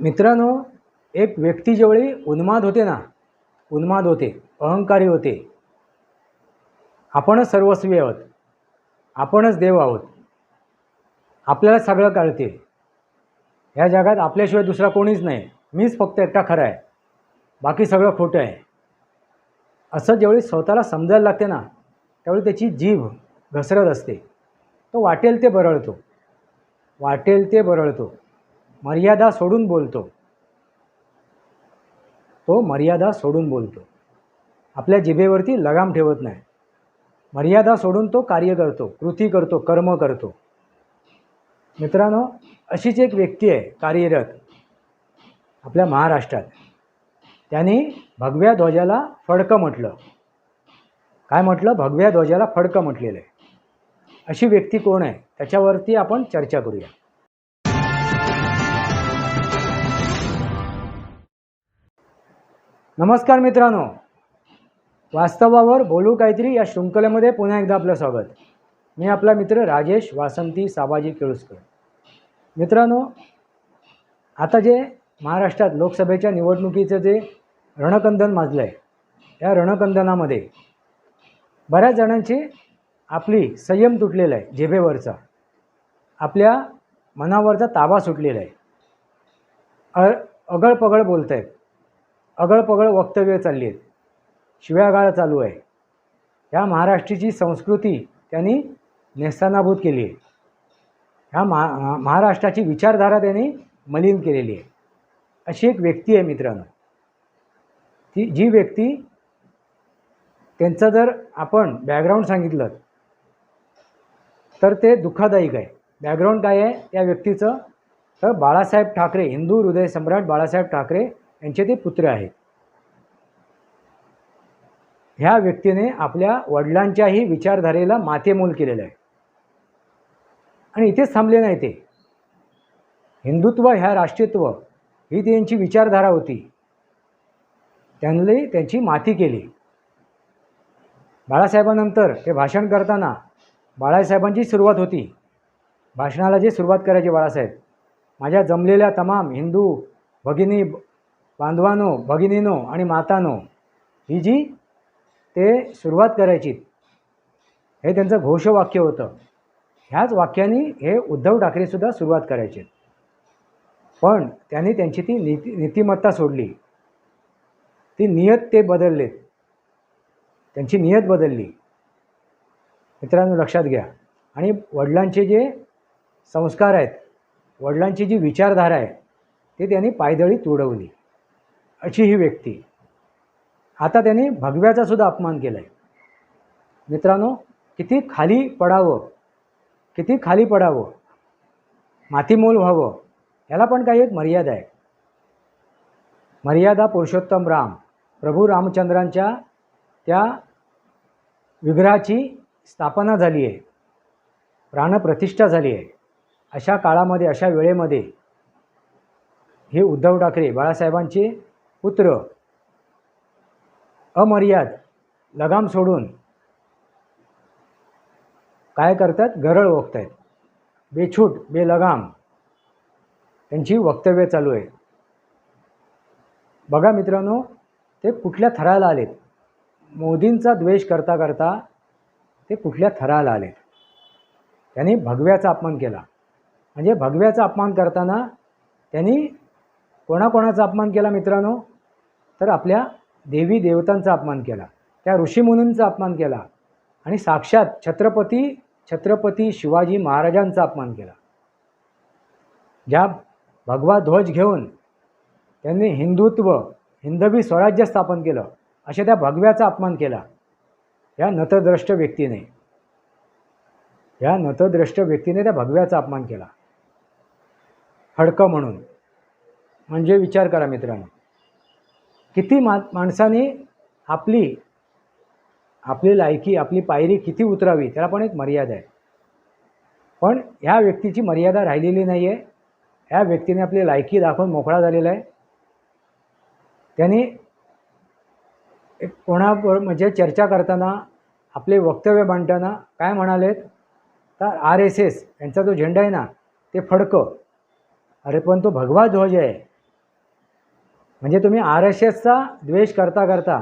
मित्रांनो एक व्यक्ती ज्यावेळी उन्माद होते ना उन्माद होते अहंकारी होते. आपणच सर्वस्वी आहोत आपणच देव आहोत. आपल्याला सगळं कळते. ह्या जगात आपल्याशिवाय दुसरा कोणीच नाही. मीच फक्त एकटा खरा आहे. बाकी सगळं खोटं आहे. असं ज्यावेळी स्वतःला समजायला लागते ना त्यावेळी त्याची जीभ घसरत असते. तो वाटेल ते बरळतो. वाटेल ते बरळतो. मर्यादा सोडून बोलतो. तो मर्यादा सोडून बोलतो. आपल्या जिभेवरती लगाम ठेवत नाही. मर्यादा सोडून तो कार्य करतो कृती करतो कर्म करतो. मित्रांनो अशीच एक व्यक्ती आहे कार्यरत आपल्या महाराष्ट्रात. त्यांनी भगव्या ध्वजाला फडकं म्हटलं. काय म्हटलं? भगव्या ध्वजाला फडकं म्हटलेलं आहे. अशी व्यक्ती कोण आहे? त्याच्यावरती आपण चर्चा करूया. नमस्कार मित्रांनो. वास्तवावर बोलू काहीतरी या शृंखलेमध्ये पुन्हा एकदा आपलं स्वागत. मी आपला मित्र राजेश वासंती साबाजी केळुसकर. मित्रांनो आता जे महाराष्ट्रात लोकसभेच्या निवडणुकीचं जे रणकंदन माजलं आहे या रणकंदनामध्ये बऱ्याच जणांची आपली संयम तुटलेला आहे जेभेवरचा. आपल्या मनावरचा ताबा सुटलेला आहे अ अगळपगळ बोलत आहेत अगळपगळ वक्तव्य चालली आहेत शिव्यागाळ चालू आहे. ह्या महाराष्ट्राची संस्कृती त्यांनी नेस्तानाभूत केली आहे. ह्या महा महाराष्ट्राची विचारधारा त्यांनी मलिन केलेली आहे. अशी एक व्यक्ती आहे मित्रांनो. ती जी व्यक्ती त्यांचं जर आपण बॅकग्राऊंड सांगितलं तर ते दुःखदायक आहे. बॅकग्राऊंड काय आहे? त्या व्यक्तीचं तर बाळासाहेब ठाकरे हिंदू हृदय सम्राट बाळासाहेब ठाकरे यांचे ते पुत्र आहेत. ह्या व्यक्तीने आपल्या वडिलांच्याही विचारधारेला मातेमोल केलेलं आहे. आणि इथेच थांबले नाही ते. हिंदुत्व ह्या राष्ट्रीयत्व ही त्यांची विचारधारा होती. त्यांनी त्यांची माती केली. बाळासाहेबांनंतर ते भाषण करताना बाळासाहेबांची सुरुवात होती. भाषणाला जी सुरुवात करायची बाळासाहेब. माझ्या जमलेल्या तमाम हिंदू भगिनी बांधवानो भगिनीनो आणि मातानो ही जी ते सुरुवात करायची हे त्यांचं घोषवाक्य होतं. ह्याच वाक्याने हे उद्धव ठाकरेसुद्धा सुरुवात करायचे. पण त्यांनी त्यांची ती नीती नीतिमत्ता सोडली. ती नियत ते बदललेत. त्यांची नियत बदलली. मित्रांनो लक्षात घ्या. आणि वडिलांचे जे संस्कार आहेत वडिलांची जी विचारधारा आहे ते त्यांनी पायदळी तुडवली. अशी ही व्यक्ती. आता त्यांनी भगव्याचा सुद्धा अपमान केला आहे मित्रांनो किती खाली पडावं किती खाली पडावं मातीमोल व्हावं याला पण काही एक मर्यादा आहे. मर्यादा पुरुषोत्तम राम प्रभू रामचंद्रांच्या त्या विग्रहाची स्थापना झाली आहे. प्राणप्रतिष्ठा झाली आहे. अशा काळामध्ये अशा वेळेमध्ये हे उद्धव ठाकरे बाळासाहेबांचे पुत्र अमर्याद लगाम सोडून. काय करतात? गरळ ओकत आहेत बेछूट बेलगाम. त्यांची वक्तव्य चालू आहे. बघा मित्रांनो ते कुठल्या थराला आलेत? मोदींचा द्वेष करता करता ते कुठल्या थराला आलेत? त्यांनी भगव्याचा अपमान केला. म्हणजे भगव्याचा अपमान करताना त्यांनी कोणाकोणाचा अपमान केला मित्रांनो? तर आपल्या देवी देवतांचा अपमान केला. त्या ऋषीमुनींचा अपमान केला. आणि साक्षात छत्रपती छत्रपती शिवाजी महाराजांचा अपमान केला. ज्या भगवा ध्वज घेऊन त्यांनी हिंदुत्व हिंदवी स्वराज्य स्थापन केलं अशा त्या भगव्याचा अपमान केला. या नतद्रष्ट व्यक्तीने. या नतद्रष्ट व्यक्तीने त्या भगव्याचा अपमान केला. हडकं म्हणून. म्हणजे विचार करा मित्रांनो. किती मा माणसाने आपली आपली लायकी आपली पायरी किती उतरावी त्याला पण एक मर्यादा आहे. पण ह्या व्यक्तीची मर्यादा राहिलेली नाही आहे ह्या व्यक्तीने आपली लायकी दाखवून मोकळा झालेला आहे. त्याने एक कोणावर म्हणजे चर्चा करताना आपले वक्तव्य मांडताना काय म्हणालेत? तर आर एस एस यांचा जो झेंडा आहे ना ते फडकं. अरे पण तो भगवा ध्वज आहे. म्हणजे तुम्ही आर एस एसचा द्वेष करता करता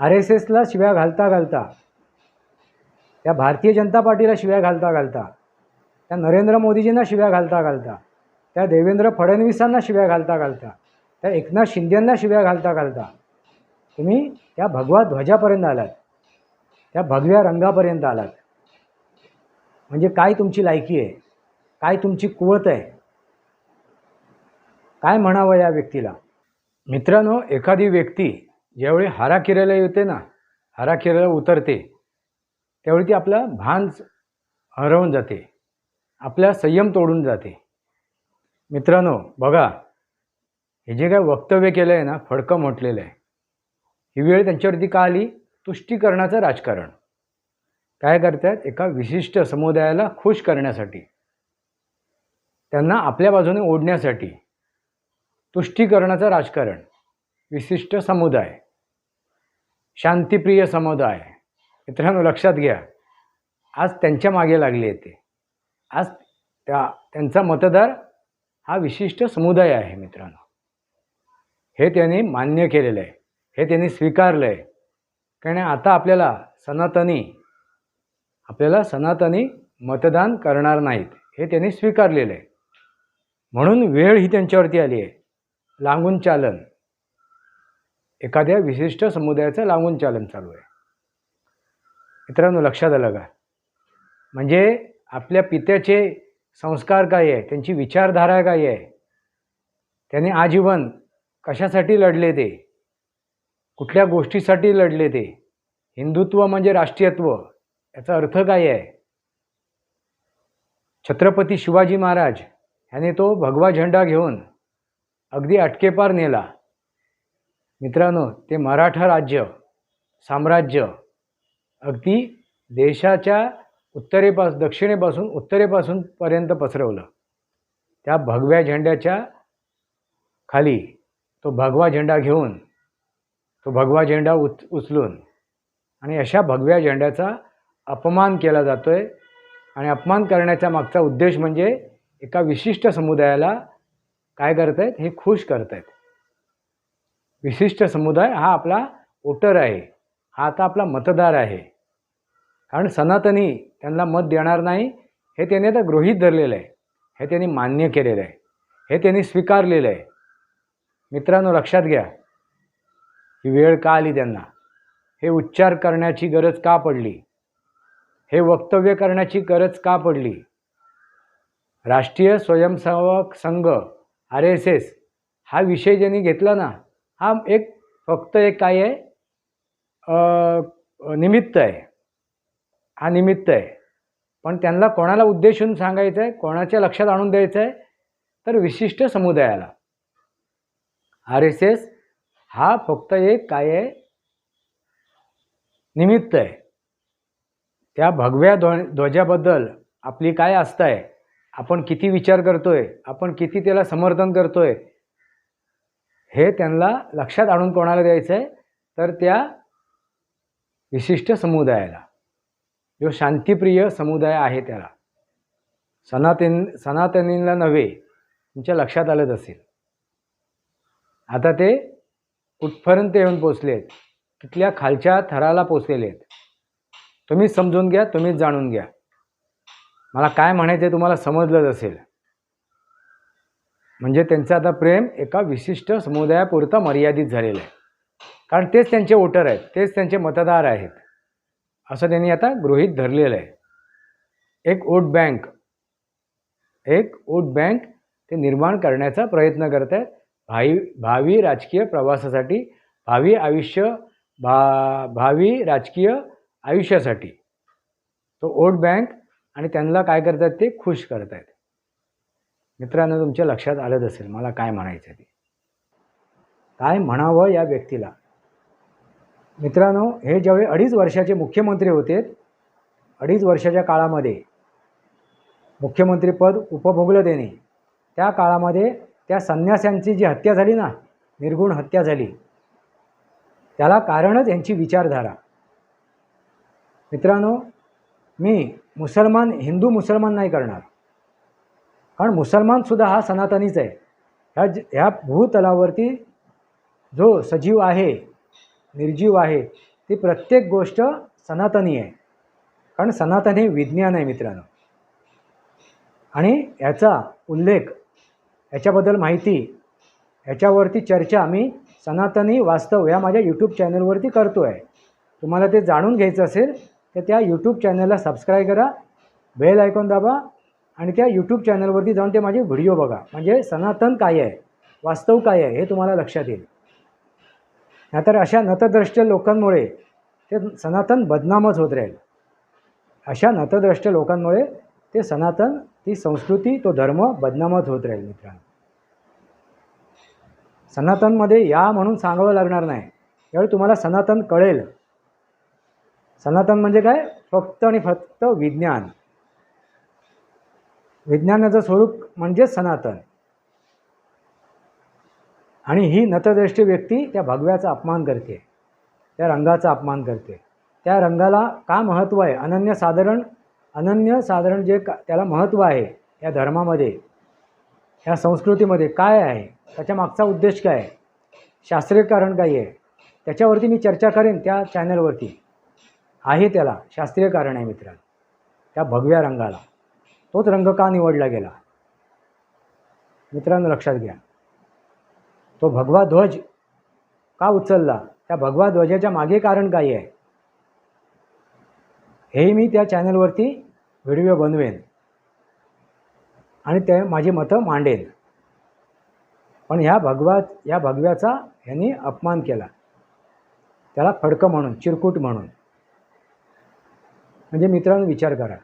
आर एस एसला शिव्या घालता घालता त्या भारतीय जनता पार्टीला शिव्या घालता घालता त्या नरेंद्र मोदीजींना शिव्या घालता घालता त्या देवेंद्र फडणवीसांना शिव्या घालता घालता त्या एकनाथ शिंदेंना शिव्या घालता घालता तुम्ही त्या भगवा ध्वजापर्यंत आलात त्या भगव्या रंगापर्यंत आलात. म्हणजे काय तुमची लायकी आहे? काय तुमची कुवत आहे? काय म्हणावं या व्यक्तीला? मित्रांनो एखादी व्यक्ती ज्यावेळी हाराकिऱ्याला येते ना हाराकिऱ्याला उतरते त्यावेळी ती आपला भान हरवून जाते आपला संयम तोडून जाते. मित्रांनो बघा हे जे काय वक्तव्य केलं आहे ना फडकं म्हटलेलं आहे. ही वेळ त्यांच्यावरती का आली? तुष्टीकरणाचं राजकारण. काय करतात? एका विशिष्ट समुदायाला खुश करण्यासाठी. त्यांना आपल्या बाजूने ओढण्यासाठी. तुष्टीकरणाचं राजकारण. विशिष्ट समुदाय. शांतिप्रिय समुदाय. मित्रांनो लक्षात घ्या. आज त्यांच्या मागे लागले ते आज त्या त्यांचा मतदार हा विशिष्ट समुदाय आहे मित्रांनो. हे त्यांनी मान्य केलेलं आहे. हे त्यांनी स्वीकारलं आहे कारण आता आपल्याला सनातनी आपल्याला सनातनी मतदान करणार नाहीत. हे त्यांनी स्वीकारलेलं आहे. म्हणून वेळ ही त्यांच्यावरती आली आहे. लागून चालन. एखाद्या विशिष्ट समुदायाचं लागून चालन चालू आहे. मित्रांनो लक्षात आलं का? म्हणजे आपल्या पित्याचे संस्कार काय आहे? त्यांची विचारधारा काय आहे? त्यांनी आजीवन कशासाठी लढले ते? कुठल्या गोष्टीसाठी लढले ते? हिंदुत्व म्हणजे राष्ट्रीयत्व याचा अर्थ काय आहे? छत्रपती शिवाजी महाराज ह्याने तो भगवा झेंडा घेऊन अगदी अटकेपार नेला. मित्रांनो ते मराठा राज्य साम्राज्य अगदी देशाच्या उत्तरेपास दक्षिणेपासून उत्तरेपासून पर्यंत पसरवलं. त्या भगव्या झेंड्याच्या खाली तो भगवा झेंडा घेऊन तो भगवा झेंडा उच उचलून आणि अशा भगव्या झेंड्याचा अपमान केला जातो आहे आणि अपमान करण्याचा मागचा उद्देश म्हणजे एका विशिष्ट समुदायाला काय करत आहेत हे खुश करत आहेत विशिष्ट समुदाय हा आपला वोटर आहे. हा आता आपला मतदार आहे. कारण सनातनी त्यांना मत देणार नाही हे त्याने आता गृहीत धरलेलं आहे. हे त्यांनी मान्य केलेलं आहे. हे त्यांनी स्वीकारलेलं आहे. मित्रांनो लक्षात घ्या. ही वेळ का आली त्यांना? हे उच्चार करण्याची गरज का पडली? हे वक्तव्य करण्याची गरज का पडली? राष्ट्रीय Swayamsevak Sangh R S S हा विषय ज्यांनी घेतला ना हा एक फक्त एक काय आहे? निमित्त आहे. हा निमित्त आहे. पण त्यांना कोणाला उद्देशून सांगायचं आहे कोणाच्या लक्षात आणून द्यायचं आहे तर विशिष्ट समुदायाला. आर एस एस हा फक्त एक काय आहे? निमित्त आहे. त्या भगव्या ध्व ध्वजाबद्दल आपली काय आस्था आहे? आपण किती विचार करतोय आपण किती त्याला समर्थन करतोय हे त्यांना लक्षात आणून कोणाला द्यायचं आहे तर त्या विशिष्ट समुदायाला. जो शांतिप्रिय समुदाय आहे त्याला. सनातन सनातनींना नव्हे तुमच्या लक्षात आलंच असेल. आता ते कुठपर्यंत येऊन पोचलेत? तिथल्या खालच्या थराला पोचलेले आहेत तुम्हीच समजून घ्या तुम्हीच जाणून घ्या. मला काय म्हणायचं तुम्हाला समजलंच असेल. म्हणजे त्यांचं आता प्रेम एका विशिष्ट समुदायापुरता मर्यादित झालेलं आहे. कारण तेच त्यांचे वोटर आहेत तेच त्यांचे मतदार आहेत. असं त्यांनी आता गृहीत धरलेलं आहे. एक वोट बँक एक वोट बँक ते निर्माण करण्याचा प्रयत्न करत आहेत भावी भावी राजकीय प्रवासासाठी भावी आयुष्य भा भावी राजकीय आयुष्यासाठी. तो वोट बँक आणि त्यांना काय करतात ते खुश करत आहेत मित्रांनो तुमच्या लक्षात आलंच असेल मला काय म्हणायचं ते. काय म्हणावं या व्यक्तीला? मित्रांनो हे ज्यावेळी अडीच वर्षाचे मुख्यमंत्री होते अडीच वर्षाच्या काळामध्ये मुख्यमंत्रीपद उपभोगलं देणे त्या काळामध्ये त्या संन्याशांची जी हत्या झाली ना निर्गुण हत्या झाली त्याला कारणच यांची विचारधारा. मित्रांनो मी मुसलमान हिंदू मुसलमान नाही करणार. कारण मुसलमानसुद्धा हा सनातनीच आहे. ह्या ज ह्या भूतलावरती जो सजीव आहे निर्जीव आहे ती प्रत्येक गोष्ट सनातनी आहे. कारण सनातन हे विज्ञान आहे मित्रांनो. आणि याचा उल्लेख याच्याबद्दल माहिती याच्यावरती चर्चा मी सनातनी वास्तव या माझ्या यूट्यूब चॅनलवरती करतो आहे तुम्हाला ते जाणून घ्यायचं असेल तर त्या यूट्यूब चॅनलला सबस्क्राईब करा बेल आयकॉन दाबा आणि त्या यूट्यूब चॅनलवरती जाऊन ते माझे व्हिडिओ बघा. म्हणजे सनातन काय आहे? वास्तव काय आहे? हे तुम्हाला लक्षात येईल. नाहीतर अशा नतद्रष्ट लोकांमुळे ते सनातन बदनामच होत राहील. अशा नतद्रष्ट लोकांमुळे ते सनातन ती संस्कृती तो धर्म बदनामत होत राहील मित्रांनो. सनातनमध्ये या म्हणून सांगावं लागणार नाही. यावेळी तुम्हाला सनातन कळेल. सनातन म्हणजे काय? फक्त आणि फक्त विज्ञान. विज्ञानाचं स्वरूप म्हणजे सनातन. आणि ही नतदृष्टी व्यक्ती त्या भगव्याचा अपमान करते. त्या रंगाचा अपमान करते. त्या रंगाला का महत्त्व आहे? अनन्यसाधारण अनन्यसाधारण जे का त्याला महत्त्व आहे या धर्मामध्ये या संस्कृतीमध्ये काय आहे? त्याच्या मागचा उद्देश काय आहे? शास्त्रीय कारण काय आहे? त्याच्यावरती मी चर्चा करेन त्या चॅनलवरती आहे त्याला. शास्त्रीय कारण आहे मित्रांनो. त्या भगव्या रंगाला. तोच रंग का निवडला गेला? मित्रांनो लक्षात घ्या. तो भगवा ध्वज का उचलला? त्या भगवा ध्वजाच्या मागे कारण काय आहे? हेही मी त्या चॅनलवरती व्हिडिओ बनवेन. आणि ते माझी मतं मांडेन. पण ह्या भगवा या भगव्याचा ह्यांनी अपमान केला. त्याला फडकं म्हणून चिरकूट म्हणून. म्हणजे मित्रांनो विचार करा.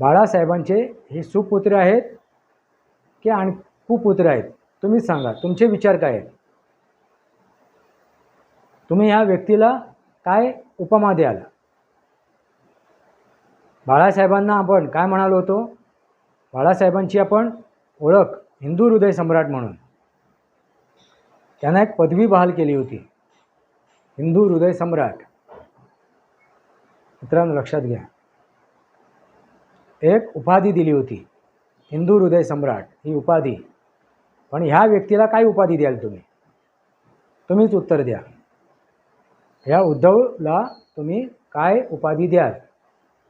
बाळासाहेबांचे हे सुपुत्र आहेत की आणि कुपुत्र आहेत? तुम्हीच सांगा. तुमचे विचार काय आहेत? तुम्ही ह्या व्यक्तीला काय उपमा द्याल? बाळासाहेबांना आपण काय म्हणालो होतो? बाळासाहेबांची आपण ओळख हिंदू हृदय सम्राट म्हणून. त्यांना एक पदवी बहाल केली होती. हिंदू हृदय सम्राट. मित्रांनो लक्षात घ्या. एक उपाधी दिली होती. हिंदू हृदय सम्राट ही उपाधी. पण ह्या व्यक्तीला काय उपाधी द्याल तुम्ही? तुम्हीच उत्तर द्या. ह्या उद्धवला तुम्ही काय उपाधी द्याल?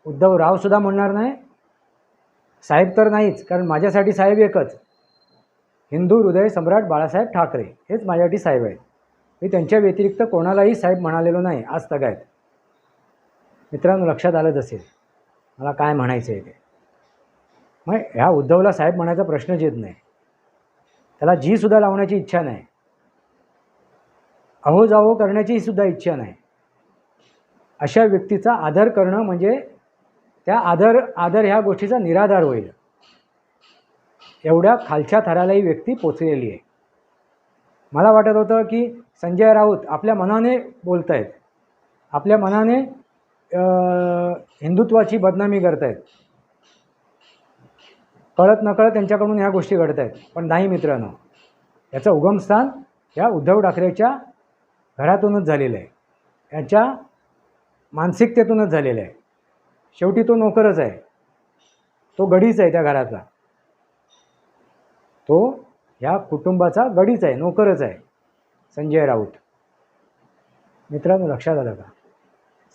उद्धव रावसुद्धा म्हणणार नाही. साहेब तर नाहीच कारण माझ्यासाठी साहेब एकच. हिंदू हृदय सम्राट बाळासाहेब ठाकरे हेच माझ्यासाठी साहेब आहेत. मी त्यांच्या व्यतिरिक्त कोणालाही साहेब म्हणालेलो नाही आज तगायत मित्रांनो लक्षात आलंच असेल. मला काय म्हणायचं आहे ते? मग ह्या उद्धवला साहेब म्हणायचा प्रश्नच येत नाही. त्याला जी सुद्धा लावण्याची इच्छा नाही. अहो जाहो करण्याची सुद्धा इच्छा नाही. अशा व्यक्तीचा आदर करणं म्हणजे त्या आदर आदर ह्या गोष्टीचा निराधार होईल. एवढ्या खालच्या थराला ही व्यक्ती पोचलेली आहे. मला वाटत होतं की संजय राऊत आपल्या मनाने बोलत आहेत आपल्या मनाने हिंदुत्वाची बदनामी करत आहेत कळत नकळत त्यांच्याकडून ह्या गोष्टी घडत आहेत पण नाही मित्रांनो. याचं उगमस्थान या उद्धव ठाकरेच्या घरातूनच झालेलं आहे. याच्या मानसिकतेतूनच झालेलं आहे. शेवटी तो नोकरच आहे. तो गडीच आहे त्या घराचा तो ह्या कुटुंबाचा गडीच आहे नोकरच आहे. संजय राऊत. मित्रांनो लक्षात आलं का?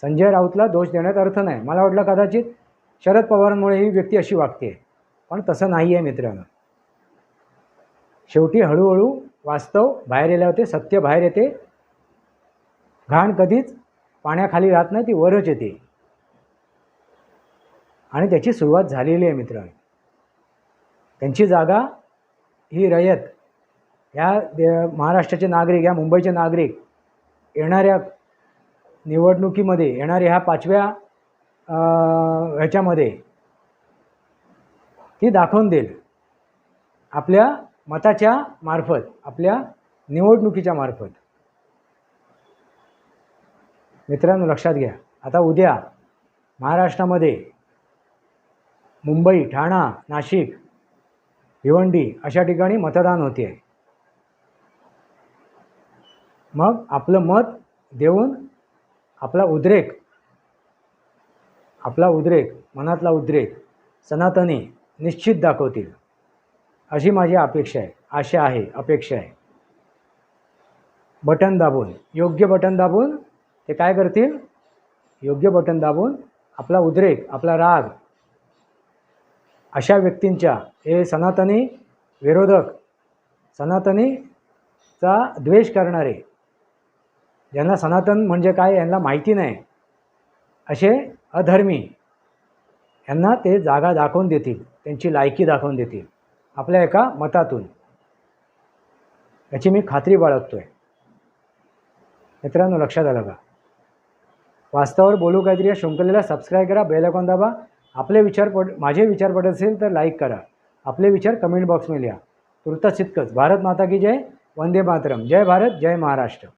संजय राऊतला दोष देण्यात अर्थ नाही. मला वाटलं कदाचित शरद पवारांमुळे ही व्यक्ती अशी वागते. पण तसं नाही आहे मित्रांनो. शेवटी हळूहळू वास्तव बाहेर येल्या होते सत्य बाहेर येते. घाण कधीच पाण्याखाली राहत नाही ती वरच येते. आणि त्याची सुरुवात झालेली आहे मित्रांनो. त्यांची जागा ही रयत ह्या दे महाराष्ट्राचे नागरिक या मुंबईचे नागरिक येणाऱ्या निवडणुकीमध्ये येणाऱ्या ह्या पाचव्या ह्याच्यामध्ये ती दाखवून देईल. आपल्या मताच्या मार्फत आपल्या निवडणुकीच्या मार्फत. मित्रांनो लक्षात घ्या. आता उद्या महाराष्ट्रामध्ये मुंबई ठाणा नाशिक भिवंडी अशा ठिकाणी मतदान होते मग आपलं मत देऊन आपला उद्रेक आपला उद्रेक मनातला उद्रेक सनातनी निश्चित दाखवतील. अशी माझी अपेक्षा आहे आशा आहे अपेक्षा आहे. बटन दाबून योग्य बटन दाबून ते काय करतील? योग्य बटन दाबून आपला उद्रेक आपला राग अशा व्यक्तींच्या हे सनातनी विरोधक सनातनीचा द्वेष करणारे ज्यांना सनातन म्हणजे काय यांना माहिती नाही. असे अधर्मी यांना ते जागा दाखवून देतील त्यांची लायकी दाखवून देतील आपल्या एका मतातून. याची मी खात्री बाळगतो आहे मित्रांनो लक्षात आलं का? वास्तवावर बोलू काहीतरी या शृंखलेला सबस्क्राईब करा बेल दाबा. आपले विचार पड माझे विचार पडत असेल तर लाईक करा. आपले विचार कमेंट बॉक्समध्ये लिहा. तुर्तास इतकंच. भारत माता की जय वंदे मातरम. जय भारत जय महाराष्ट्र.